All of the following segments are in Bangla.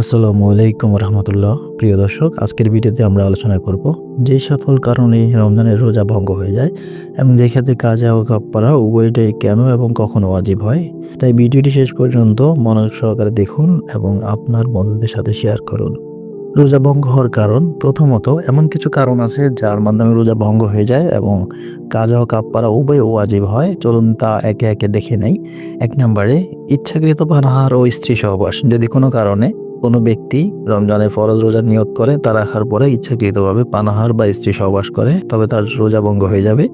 আসসালামু আলাইকুম রহমতুল্লাহ। প্রিয় দর্শক, আজকের ভিডিওতে আমরা আলোচনা করব যে সকল কারণে রমজানের রোজা ভঙ্গ হয়ে যায় এবং যে ক্ষেত্রে কাজা ও কাপ্পারা উভয়টাই কেন এবং কখনো ওয়াজিব হয়। তাই ভিডিওটি শেষ পর্যন্ত মনোযোগ সহকারে দেখুন এবং আপনার বন্ধুদের সাথে শেয়ার করুন। রোজা ভঙ্গ হওয়ার কারণ, প্রথমত এমন কিছু কারণ আছে যার মাধ্যমে রোজা ভঙ্গ হয়ে যায় এবং কাজা ও কাপ্পারা উভয় ওয়াজিব হয়। চলুন তা একে একে দেখে নেই। এক নম্বরে ইচ্ছাকৃত পানাহার ও স্ত্রী সহবাস। যদি কোনো কারণে কোনো ব্যক্তি রমজানের ফরজ রোজা নিয়ত করে, তা রাখার পরে ইচ্ছাকৃতভাবে পানাহার বা স্ত্রী সহবাস করে, তবে তার রোজা ভঙ্গ হয়ে যাবে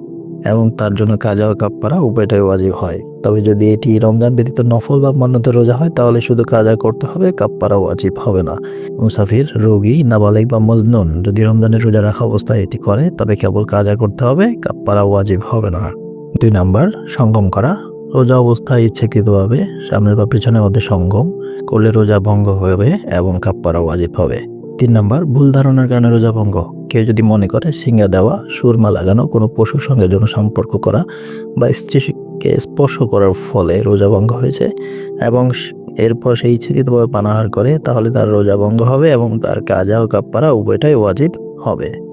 এবং তার জন্য কাজা ও কাপ্পারা উভয়টাই ওয়াজিব হয়। তবে যদি এটি রমজান ব্যতীত নফল বা মান্যত রোজা হয়, তাহলে শুধু কাজা করতে হবে কাপ্পারা ওয়াজিব হবে না। মুসাফির, রোগী, নাবালিক বা মজনুন যদি রমজানের রোজা রাখা অবস্থায় এটি করে, তবে কেবল কাজা করতে হবে কাপ্পারা ওয়াজিব হবে না। দুই নাম্বার, সঙ্গম করা। রোজা অবস্থায় ইচ্ছাকৃতভাবে সামনের বা পেছনের মধ্যে সঙ্গম করলে রোজা ভঙ্গ হবে এবং কাপ্পারা ওয়াজিব হবে। তিন নম্বর, ভুল ধারণার কারণে রোজা ভঙ্গ। কেউ যদি মনে করে সিঙ্গা দেওয়া, সুরমা লাগানো, কোনো পশুর সঙ্গে যৌন সম্পর্ক করা বা স্ত্রীকে স্পর্শ করার ফলে রোজা ভঙ্গ হয়েছে এবং এরপর সেই ইচ্ছাকৃতভাবে পানাহার করে, তাহলে তার রোজা ভঙ্গ হবে এবং তার কাজা ও কাপ্পারা উভয়টাই ওয়াজিব হবে।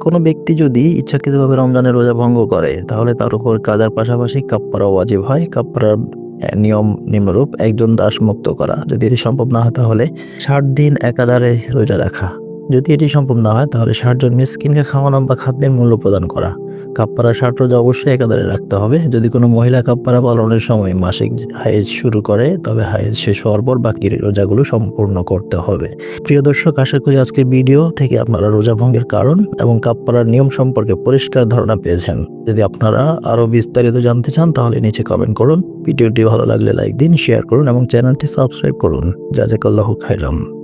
কোনো ব্যক্তি যদি ইচ্ছাকৃতভাবে রমজানের রোজা ভঙ্গ করে, তাহলে তার উপর কাজার পাশাপাশি কাপ্পারা ওয়াজিব হয়। কাপ্পারার নিয়ম নিম্নরূপ, একজন দাস মুক্ত করা। যদি এটি সম্ভব না হয়, তাহলে ষাট দিন একাধারে রোজা রাখা। যদি এটি সম্ভব না হয়, তাহলে ষাটজন মিসকিনকে খাওয়ানো বা খাদ্যের মূল্য প্রদান করা। কাপ্পারা ষাট রোজা অবশ্যই একাধারে রাখতে হবে। যদি কোনো মহিলা কাপ্পারা পালনের সময় মাসিক হায়েজ শুরু করে, তবে হায়েজ শেষ হওয়ার পর বাকি রোজাগুলো সম্পূর্ণ করতে হবে। প্রিয় দর্শক, আশা করি আজকের ভিডিও থেকে আপনারা রোজা ভঙ্গের কারণ এবং কাপ্পারার নিয়ম সম্পর্কে পরিষ্কার ধারণা পেয়েছেন। যদি আপনারা আরও বিস্তারিত জানতে চান, তাহলে নিচে কমেন্ট করুন। ভিডিওটি ভালো লাগলে লাইক দিন শেয়ার করুন এবং চ্যানেলটি সাবস্ক্রাইব করুন। জাজাকাল্লাহু খাইরাম